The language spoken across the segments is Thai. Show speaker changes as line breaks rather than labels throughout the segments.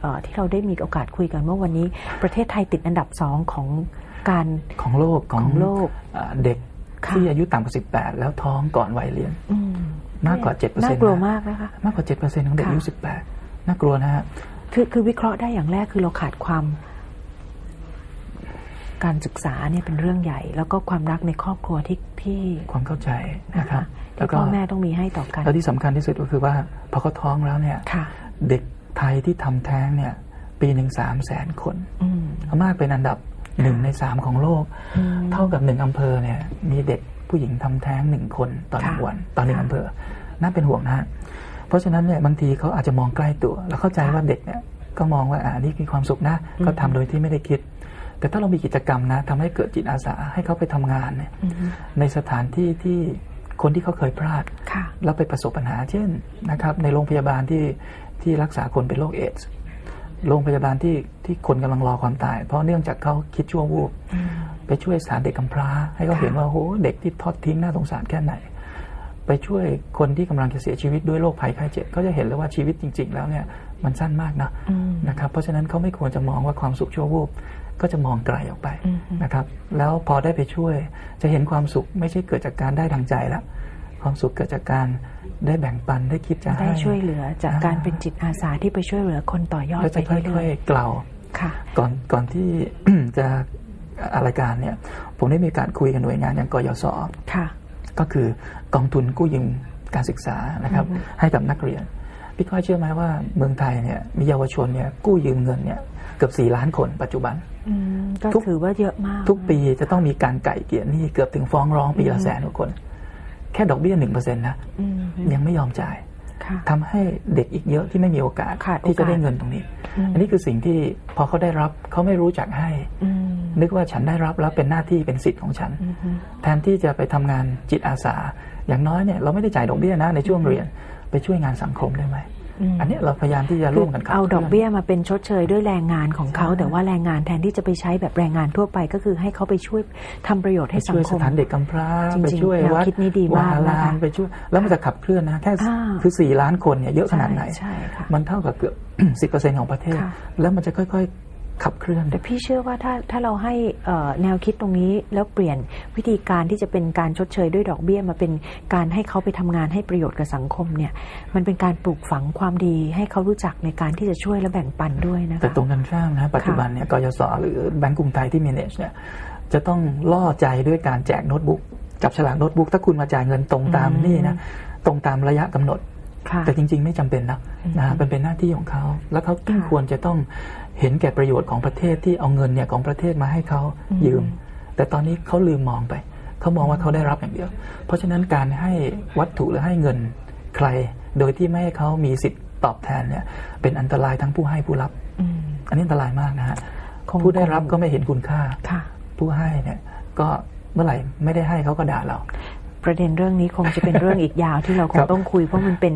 เอ่อที่เราได้มีโอกาสคุยกันเมื่อวันนี้ ประเทศไทยติดอันดับสองของการ
ของโลกของ
ของโลก
อ่าเด็ก
ค่ะ
ที่อายุต่ำกว่า 18 แล้วท้องก่อนวัยเรียน
อืม
มากกว่า7%นะ
น่ากลัวมากนะคะ
มากกว่า 7%ของเด็กอายุ
ค่ะ
18 น่ากลัวนะฮะ
คือคือวิเคราะห์ได้อย่างแรกคือเราขาดความ การศึกษาเนี่ยเป็นเรื่องใหญ่ แล้วก็ความรักในครอบครัวที่ที่
ความเข้าใจ
นะ
นะครั
คะ
บ
ที่พ่อแม่ต้องมีให้ต่อกัน
แล้วที่สำคัญที่สุดก็คือว่าพอเขาท้องแล้วเนี่ย
ค่ะ
เด็ก ไทยที่ทำแท้งเนี่ย ปีหนึ่งสามแสนคน
อืม
มากเป็นอันดับหนึ่งในสามของโลก
อืม
เท่ากับหนึ่งอำเภอเนี่ย มีเด็กผู้หญิงทำแท้งหนึ่งคนต่อหนึ่ง
ค่ะ
วันต่อหนึ่ง
ค่ะ
อำเภอ น่าเป็นห่วงนะฮะเพราะฉะนั้นเนี่ยบางทีเขาอาจจะมองใกล้ตัว แล้วเข้าใจว่าเด็กเนี่ยก็มองว่าอ่านี่คือความสุขนะเขาทำโดยที่ไม่ได้คิด แต่ถ้าเรามีกิจกรรมนะทำให้เกิดจิตอาสาให้เขาไปทำงานเนี่ย
อืม
ในสถานที่ที่ คนที่เขาเคยพลาด
ค่ะ
แล้วไปประสบปัญหาเช่นนะครับ ในโรงพยาบาลที่ที่รักษาคนเป็นโรคเอดส์โรงพยาบาลที่ที่คนกำลังรอความตาย เพราะเนื่องจากเขาคิดชั่ววูบ
อืม
ไปช่วยสถานเด็กกำพร้า ให้เขา
ค่ะ
เห็นว่าโหเด็กที่ทอดทิ้งน่าสงสารแค่ไหน ไปช่วยคนที่กำลังจะเสียชีวิตด้วยโรคภัยไข้เจ็บก็จะเห็นเลยว่าชีวิตจริง ๆ แล้วเนี่ยมันสั้นมากนะ
อืม
นะครับเพราะฉะนั้นเขาไม่ควรจะมองว่าความสุขชั่ววูบ ก็จะมองไกลออกไป
อืม
นะครับ แล้วพอได้ไปช่วยจะเห็นความสุขไม่ใช่เกิดจากการได้ดังใจละความสุขเกิดจากการได้แบ่งปันได้คิดจะให้
ได้ช่วยเหลือจากการเป็นจิตอาสาที่ไปช่วยเหลือคนต่อยอด
แล้ว
ไป
จะค่
เรื่
อ
อยย
ๆเกล่าว
ๆค่ะ
ก่อนก่อนที่จะอารายการเนี่ย ผมได้มีการคุยกับหน่วยงานอย่างกยศ
ค่ะ
ก็คือกองทุนกู้ยืมการศึกษานะครับ
อือฮึ
ให้กับนักเรียนพี่ก้อยเชื่อไหมว่าเมืองไทยเนี่ยมีเยาวชนเนี่ยกู้ยืมเงินเนี่ย เกือบ 4 ล้านคนปัจจุบัน
อืมก็
ทุก
ถือว่าเยอะมาก
ทุกปีจะต้องมีการไก่เกลี่ยหนี้เกือบถึงฟ้องร้องปีละแสนกว่าคน แค่ดอกเบี้ยหนึ่งเปอร์เซ็นต์นะ
อืม
ยังไม่ยอมจ่าย
ค่ะ
ทำให้เด็กอีกเยอะที่ไม่มีโอกาส
ขาด
ที่จะได้
โอกาส
เงินตรงนี้
อืม
อันนี้คือสิ่งที่พอเขาได้รับเขาไม่รู้จักให้
อืม
นึกว่าฉันได้รับแล้วเป็นหน้าที่เป็นสิทธิ์ของฉัน
อืมอืม
แทนที่จะไปทำงานจิตอาสา อย่างน้อยเนี่ยเราไม่ได้จ่ายดอกเบี้ยนะในช่วงเรียนไปช่วยงานสังคมได้ไหม
อืม
อันเนี้ยเราพยายามที่จะ
คื
ร่
อ
วมกันขับ
เอาดอก
คลื่น
เบี้ยมาเป็นชดเชยด้วยแรงงานของเขา
ใช่
แต่ว่าแรงงานแทนที่จะไปใช้แบบแรงงานทั่วไป ก็คือให้เขาไปช่วยทำประโยชน์
ไป
ให้สั
ช่
ง
วย
ค
ส
ม
ถานเด็กกำพร้า
จริงๆ
ไปช่วย
แนว
วัด
คิดนี้ดีมาก
ว
นะคะ
ลไปช่วยแล้วมันจะขับเคลื่อนนะแค่
อ่า
คือสี่ล้านคนเนี่ยเยอะขนาดไหน
ใช่ค่ะ
มันเท่ากับเกือบสิบเปอร์เซ็นของประเทศ
ค่ะ
แล้วมันจะค่อยๆ ขับเคลื่อน
แต่พี่เชื่อว่าถ้าถ้าเราให้เอ่อแนวคิดตรงนี้แล้วเปลี่ยนวิธีการที่จะเป็นการชดเชยด้วยดอกเบี้ยมาเป็นการให้เขาไปทำงานให้ประโยชน์กับสังคมเนี่ยมันเป็นการปลูกฝังความดีให้เขารู้จักในการที่จะช่วยและแบ่งปันด้วยนะคะ
แต่ตรงกันข้ามนะปัจจุบันเนี่ยกยศหรือแบงก์กรุงไทยที่ manage เนี่ยจะต้องล่อใจด้วยการแจกโน้ตบุ๊กจับฉลากโน้ตบุ๊กถ้าคุณมาจ่ายเงินตรงตาม
อืม
นี่นะตรงตามระยะกำหนด
ค่ะ
แต่จริง ๆ ไม่จำเป็นนะ
อืม
นะฮะมันเป็นหน้าที่ของเขา แล้วเขาต้อง
ค่ะ
ควรจะต้องเห็นแก่ประโยชน์ของประเทศที่เอาเงินเนี่ยของประเทศมาให้เขา
อืม
ยืม แต่ตอนนี้เขาลืมมองไป เขามองว่าเขาได้รับอย่างเดียว เพราะฉะนั้นการให้วัตถุหรือให้เงินใคร โดยที่ไม่ให้เขามีสิทธิ์ตอบแทนเนี่ย เป็นอันตรายทั้งผู้ให้ผู้รับ
อืม
อันนี้อันตรายมากนะฮะ
คง
ผู้ได้รับก็ไม่เห็นคุณค่า
ค่ะ
ผู้ให้เนี่ย ก็เมื่อไหร่ไม่ได้ให้เขาก็ด่าเรา
ประเด็นเรื่องนี้คงจะเป็นเรื่องอีกยาวที่เราค
ค
ง
รับ
ต้องคุยเพราะมันเป็น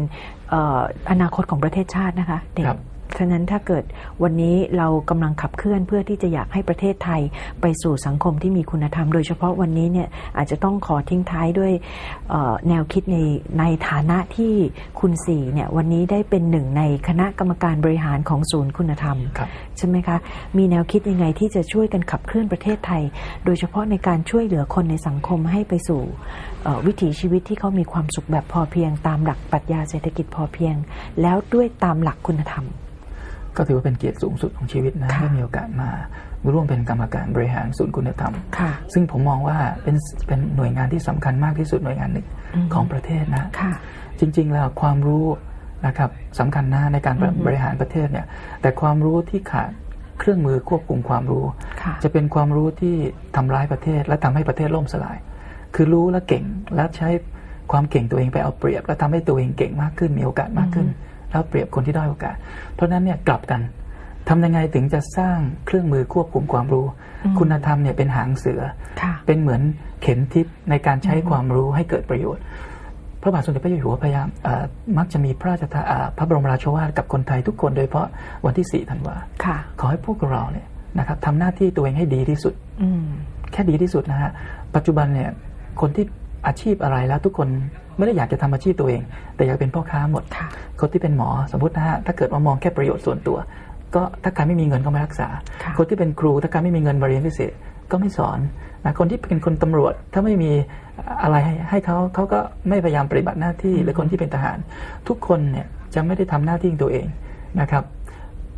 เอ่ออนาคตของประเทศชาตินะคะเด็ก
ครับ
ฉะนั้นถ้าเกิดวันนี้เรากำลังขับเคลื่อนเพื่อที่จะอยากให้ประเทศไทยไปสู่สังคมที่มีคุณธรรม โดยเฉพาะวันนี้เนี่ยอาจจะต้องขอทิ้งท้ายด้วยเอ่อแนวคิดในในฐานะที่คุณสี่เนี่ยวันนี้ได้เป็นหนึ่งในคณะกรรมการบริหารของศูนย์คุณธรรม
ครับ
ใช่ไหมคะมีแนวคิดยังไงที่จะช่วยกันขับเคลื่อนประเทศไทย โดยเฉพาะในการช่วยเหลือคนในสังคมให้ไปสู่เอ่อวิถีชีวิตที่เขามีความสุขแบบพอเพียง ตามหลักปรัชญาเศรษฐกิจพอเพียง แล้วด้วยตามหลักคุณธรรม
ก็ถือว่าเป็นเกียรติสูงสุดของชีวิตนะ
ค่ะ
ได้มีโอกาสมาร่วมเป็นกรรมการบริหารศูนย์คุณธรรม
ค่ะ
ซึ่งผมมองว่าเป็นเป็นหน่วยงานที่สำคัญมากที่สุดหน่วยงานหนึ่ง
อืม
ของประเทศนะ
ค่ะ
จริง ๆ แล้วความรู้นะครับสำคัญนะในการ
อือฮึ
บริหารประเทศเนี่ย แต่ความรู้ที่ขาดเครื่องมือควบคุมความรู้
ค่ะ
จะเป็นความรู้ที่ทำร้ายประเทศ และทำให้ประเทศล่มสลาย คือรู้และเก่งและใช้ความเก่งตัวเองไปเอาเปรียบ และทำให้ตัวเองเก่งมากขึ้นมีโอกาสมากขึ้น แล้วเปรียบคนที่ด้อยโอกาส เพราะฉะนั้นเนี่ยกลับกันทำยังไงถึงจะสร้างเครื่องมือควบคุมความรู้
อืม
คุณธรรมเนี่ยเป็นหางเสือ
ค่ะ
เป็นเหมือนเข็มทิศในการใช้ความรู้ให้เกิดประโยชน์ พระบาทสมเด็จพระเจ้าอยู่หัวพยายามเอ่อมักจะมีพระราชทานอ่าพระบรมราโชวาทกับคนไทยทุกคนโดยเฉพาะวันที่ 4 ธันวา
ค่ะ
ขอให้พวกเราเนี่ยนะครับทำหน้าที่ตัวเองให้ดีที่สุด
อืม
แค่ดีที่สุดนะฮะปัจจุบันเนี่ยคนที่ อาชีพอะไรแล้วทุกคนไม่ได้อยากจะทำอาชีพตัวเอง แต่อยากเป็นพ่อค้าหมด
ค่ะ
คนที่เป็นหมอสมมตินะฮะถ้าเกิดว่ามองแค่ประโยชน์ส่วนตัว ก็ถ้าใครไม่มีเงินก็ไม่รักษา
ค่ะ
คนที่เป็นครูถ้าใครไม่มีเงินมาเรียนพิเศษก็ไม่สอนนะคนที่เป็นคนตำรวจถ้าไม่มีอะไรให้ให้เขาเขาก็ไม่พยายามปฏิบัติหน้าที่หรือคนที่เป็นทหาร ทุกคนเนี่ยจะไม่ได้ทำหน้าที่ของตัวเองนะครับ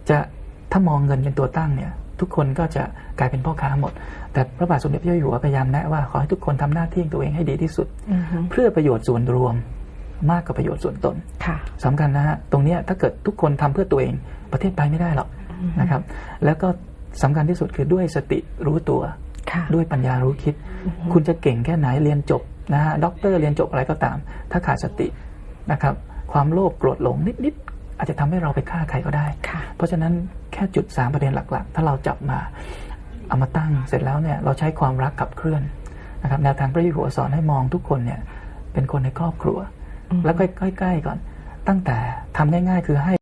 จะถ้ามองเงินเป็นตัวตั้งเนี่ย ทุกคนก็จะ กลายเป็นพ่อค้าหมด แต่พระบาทสมเด็จพระเจ้าอยู่หัวพยายามแนะว่าขอให้ทุกคนทำหน้าที่ของตัวเองให้ดีที่สุด
อือฮึ
เพื่อประโยชน์ส่วนรวมมากกว่าประโยชน์ส่วนตน
ค่ะ
สำคัญนะฮะตรงเนี้ยถ้าเกิดทุกคนทำเพื่อตัวเองประเทศไปไม่ได้หรอกนะครับ แล้วก็สำคัญที่สุดคือด้วยสติรู้ตัว
ค่ะ
ด้วยปัญญารู้คิด คุณจะเก่งแค่ไหนเรียนจบนะฮะด็อกเตอร์เรียนจบอะไรก็ตาม ถ้าขาดสตินะครับ ความโลภโกรธหลงนิดๆอาจจะทำให้เราไปฆ่าใครก็ได้
ค่ะ
เพราะฉะนั้นแค่จุดสามประเด็นหลักๆ ถ้าเราจับมา เอามาตั้งเสร็จแล้วเนี่ยเราใช้ความรักขับเคลื่อนนะครับแนวทางพระเยซูหัวสอนให้มองทุกคนเนี่ยเป็นคนในครอบครัว แล้วใกล้ๆก่อน ตั้งแต่ทำง่าย ๆ คือให้